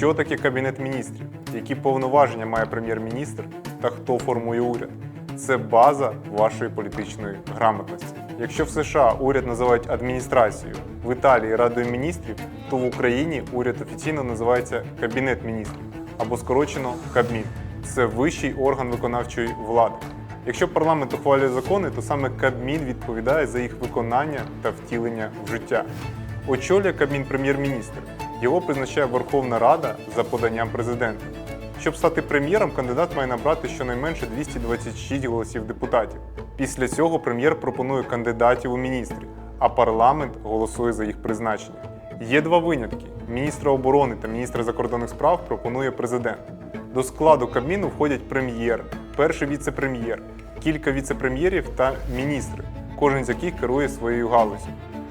Що таке Кабінет міністрів? Які повноваження має прем'єр-міністр та хто формує уряд? Це база вашої політичної грамотності. Якщо в США уряд називають адміністрацією, в Італії Радою міністрів, то в Україні уряд офіційно називається Кабінет міністрів або скорочено Кабмін. Це вищий орган виконавчої влади. Якщо парламент ухвалює закони, то саме Кабмін відповідає за їх виконання та втілення в життя. Очолює Кабмін прем'єр-міністр. Його призначає Верховна Рада за поданням президента. Щоб стати прем'єром, кандидат має набрати щонайменше 226 голосів депутатів. Після цього прем'єр пропонує кандидатів у міністри, а парламент голосує за їх призначення. Є два винятки: міністра оборони та міністра закордонних справ пропонує президент. До складу Кабміну входять прем'єр, перший віце-прем'єр, кілька віце-прем'єрів та міністри, кожен з яких керує своєю галузю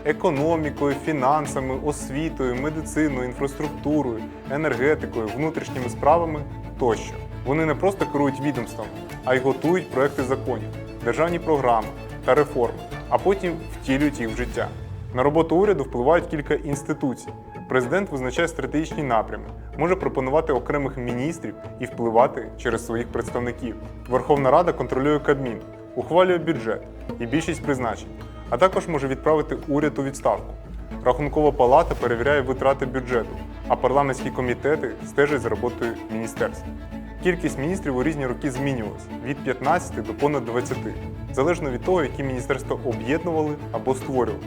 економікою, фінансами, освітою, медициною, інфраструктурою, енергетикою, внутрішніми справами тощо. Вони не просто керують відомствами, а й готують проекти законів, державні програми та реформи, а потім втілюють їх в життя. На роботу уряду впливають кілька інституцій. Президент визначає стратегічні напрями, може пропонувати окремих міністрів і впливати через своїх представників. Верховна Рада контролює Кабмін, ухвалює бюджет і більшість призначень, а також може відправити уряд у відставку. Рахункова палата перевіряє витрати бюджету, а парламентські комітети стежать за роботою міністерств. Кількість міністрів у різні роки змінювалася від 15 до понад 20, залежно від того, які міністерства об'єднували або створювали.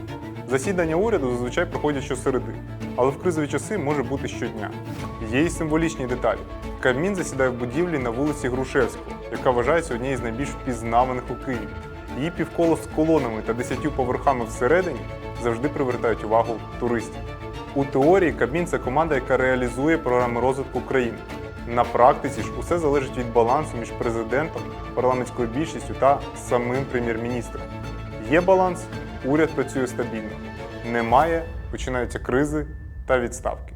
Засідання уряду зазвичай проходять щосереди, але в кризові часи може бути щодня. Є й символічні деталі. Кабмін засідає в будівлі на вулиці Грушевського, яка вважається однією з найбільш впізнаваних у Києві. Її півколо з колонами та десятью поверхами всередині завжди привертають увагу туристів. У теорії Кабмін це команда, яка реалізує програми розвитку країни. На практиці ж усе залежить від балансу між президентом, парламентською більшістю та самим прем'єр-міністром. Є баланс, уряд працює стабільно. Немає, починаються кризи та відставки.